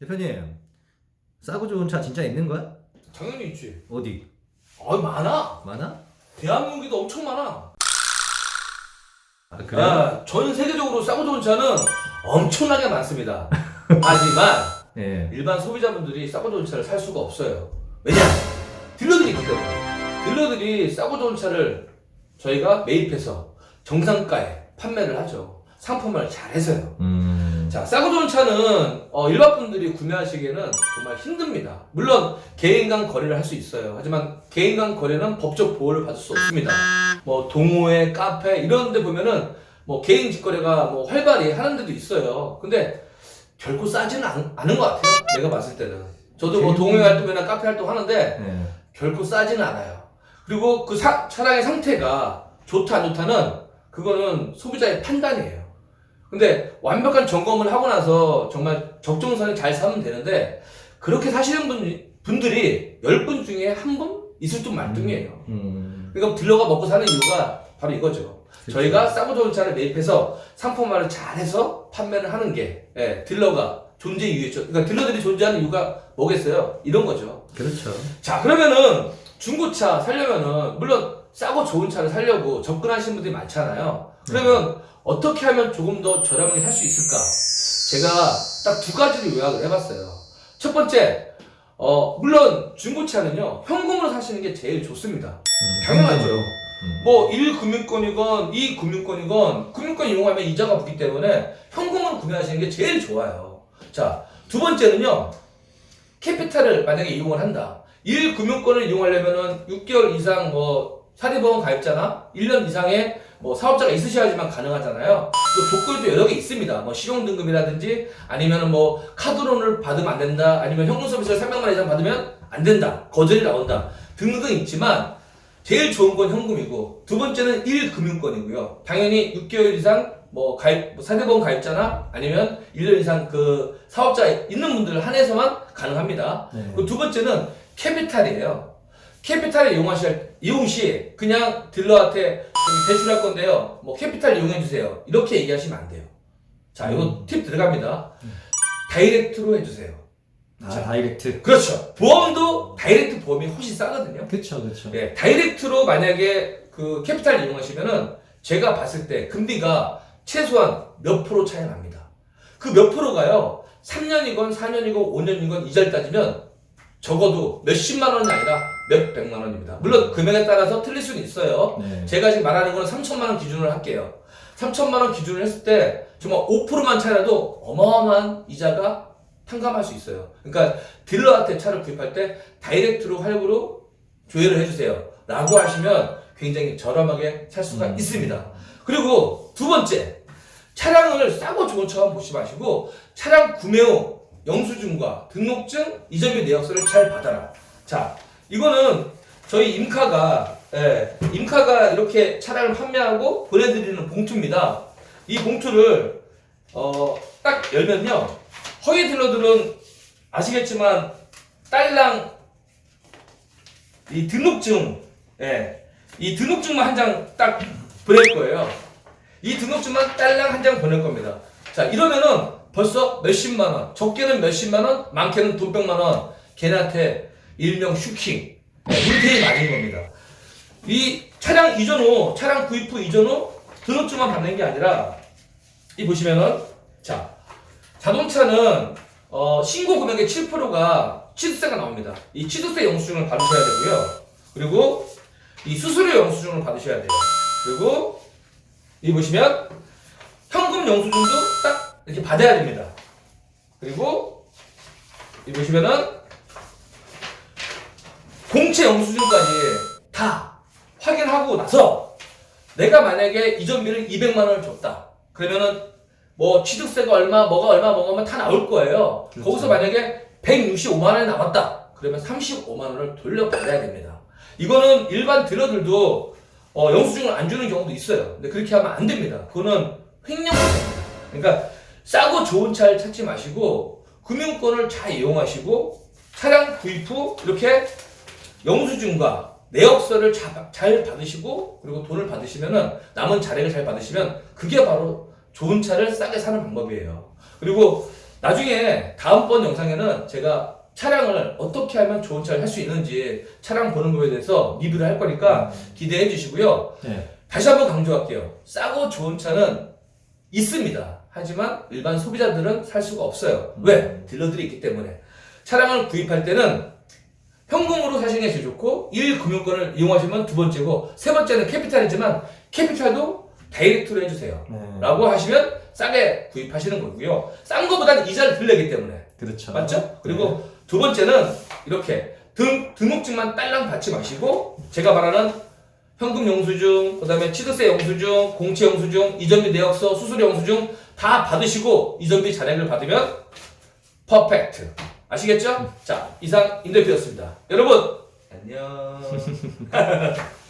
대표님 싸고 좋은 차 진짜 있는 거야? 당연히 있지. 어디? 아 많아. 많아? 대한민국에도 엄청 많아. 아 그래? 아, 전 세계적으로 싸고 좋은 차는 엄청나게 많습니다. 하지만 예. 일반 소비자분들이 싸고 좋은 차를 살 수가 없어요. 왜냐? 딜러들이 있기 때문에. 딜러들이 싸고 좋은 차를 저희가 매입해서 정상가에 판매를 하죠. 상품을 잘 해서요. 음. 자, 싸고 좋은 차는 어, 일반 분들이 구매하시기에는 정말 힘듭니다. 물론 개인 간 거래를 할 수 있어요. 하지만 개인 간 거래는 법적 보호를 받을 수 없습니다. 뭐 동호회, 카페 이런 데 보면은 뭐 개인 직거래가 뭐 활발히 하는 데도 있어요. 근데 결코 싸지는 않, 않은 것 같아요. 내가 봤을 때는. 저도 뭐 동호회 활동이나 카페 활동 하는데 예. 결코 싸지는 않아요. 그리고 그 사- 차량의 상태가 좋다 안 좋다는 그거는 소비자의 판단이에요. 근데 완벽한 점검을 하고 나서 정말 적정선에 잘 사면 되는데 그렇게 사시는 분, 분들이 10분 중에 한 분 있을 좀 말등이에요. 음. 그러니까 딜러가 먹고 사는 이유가 바로 이거죠. 그쵸. 저희가 싸고 좋은 차를 매입해서 상품화를 잘해서 판매를 하는 게 예, 딜러가 존재 이유죠. 그러니까 딜러들이 존재하는 이유가 뭐겠어요? 이런 거죠. 그렇죠. 자 그러면은 중고차 살려면은 물론 싸고 좋은 차를 살려고 접근하시는 분들이 많잖아요. 그러면 어떻게 하면 조금 더 저렴하게 살 수 있을까? 제가 딱 두 가지를 요약을 해봤어요. 첫 번째, 어 물론 중고차는요 현금으로 사시는 게 제일 좋습니다. 음. 당연하죠. 음. 뭐 1금융권이건 2금융권이건 금융권 이용하면 이자가 붙기 때문에 현금으로 구매하시는 게 제일 좋아요. 자, 두 번째는요. 캐피탈을 만약에 이용을 한다. 1금융권을 이용하려면은 6개월 이상 뭐 사대보험 가입자나 1년 이상의 뭐 사업자가 있으셔야지만 가능하잖아요. 또 조건도 여러 개 있습니다. 뭐 신용등급이라든지 아니면은 뭐 카드론을 받으면 안 된다. 아니면 현금 서비스를 300만 원 이상 받으면 안 된다. 거절이 나온다. 등등 있지만 제일 좋은 건 현금이고 두 번째는 1금융권이고요. 당연히 6개월 이상 뭐 가입 뭐 사대보험 가입자나 아니면 1년 이상 그 사업자 있는 분들 한해서만 가능합니다. 네. 그리고 두 번째는 캐피탈이에요. 캐피탈을 이용하실 이용 시 그냥 딜러한테 대출할 건데요. 뭐 캐피탈 이용해 주세요. 이렇게 얘기하시면 안 돼요. 자, 이거 음. 팁 들어갑니다. 다이렉트로 해주세요. 아 자. 다이렉트. 그렇죠. 보험도 다이렉트 보험이 훨씬 싸거든요. 그렇죠, 그렇죠. 네, 다이렉트로 만약에 그 캐피탈 이용하시면은 제가 봤을 때 금리가 최소한 몇 프로 차이 납니다. 그 몇 프로가요, 3년이건 4년이건 5년이건 이자를 따지면 적어도 몇십만 원이 아니라 몇 백만 원입니다. 물론 금액에 따라서 틀릴 수는 있어요. 네. 제가 지금 말하는 거는 3천만 원 기준으로 할게요. 3천만 원 기준을 했을 때 정말 5%만 차이라도 어마어마한 이자가 탕감할 수 있어요. 그러니까 딜러한테 차를 구입할 때 다이렉트로 할부로 조회를 해주세요. 라고 하시면 굉장히 저렴하게 살 수가 음. 있습니다. 그리고 두 번째, 차량을 싸고 좋은 차만 보지 마시고 차량 구매 후 영수증과 등록증, 이전 및 내역서를 잘 받아라. 자, 이거는 저희 임카가 예, 임카가 이렇게 차량을 판매하고 보내드리는 봉투입니다. 이 봉투를 어, 딱 열면요. 허위 딜러들은 아시겠지만 딸랑 이 등록증, 예, 이 등록증만 한 장 딱 보낼 거예요. 이 등록증만 딸랑 한 장 보낼 겁니다. 자, 이러면은 벌써 몇십만 원, 적게는 몇십만 원, 많게는 돈 백만 원, 걔네한테 일명 슈킹, 예, 물테이 맞은 겁니다. 이 차량 이전 후, 차량 구입 후 이전 후 등록증만 받는 게 아니라, 이 보시면은, 자, 자동차는 어, 신고 금액의 7%가 취득세가 나옵니다. 이 취득세 영수증을 받으셔야 되고요. 그리고 이 수수료 영수증을 받으셔야 돼요. 그리고 이 보시면 현금 영수증도 딱 이렇게 받아야 됩니다. 그리고 이 보시면은 공채 영수증까지 다 확인하고 나서 내가 만약에 이전비를 200만 원을 줬다. 그러면은 뭐 취득세가 얼마, 뭐가 얼마, 뭐가 얼마 다 나올 거예요. 그렇죠. 거기서 만약에 165만 원이 남았다. 그러면 35만 원을 돌려받아야 됩니다. 이거는 일반 딜러들도 어, 영수증을 안 주는 경우도 있어요. 근데 그렇게 하면 안 됩니다. 그거는 횡령입니다. 그러니까 싸고 좋은 차를 찾지 마시고 금융권을 잘 이용하시고 차량 구입 후 이렇게 영수증과 내역서를 자- 잘 받으시고 그리고 돈을 받으시면은 남은 자력을 잘 받으시면 그게 바로 좋은 차를 싸게 사는 방법이에요. 그리고 나중에 다음번 영상에는 제가 차량을 어떻게 하면 좋은 차를 할 수 있는지 차량 보는 법에 대해서 리뷰를 할 거니까 기대해 주시고요. 네. 다시 한번 강조할게요. 싸고 좋은 차는 있습니다. 하지만 일반 소비자들은 살 수가 없어요. 왜? 딜러들이 있기 때문에. 차량을 구입할 때는 현금으로 사시는 게 제일 좋고 1 금융권을 이용하시면 두 번째고 세 번째는 캐피탈이지만 캐피탈도 다이렉트로 해주세요. 네. 라고 하시면 싸게 구입하시는 거고요. 싼 거보다는 이자를 덜 내기 때문에. 그렇죠. 맞죠? 그리고 두 번째는 이렇게 등, 등록증만 딸랑 받지 마시고 제가 말하는 현금 영수증, 그 다음에 취득세 영수증, 공채 영수증, 이전비 내역서, 수수료 영수증 다 받으시고 이전비 잔액을 받으면 퍼펙트. 아시겠죠? 자, 이상 임대표였습니다. 여러분, 안녕.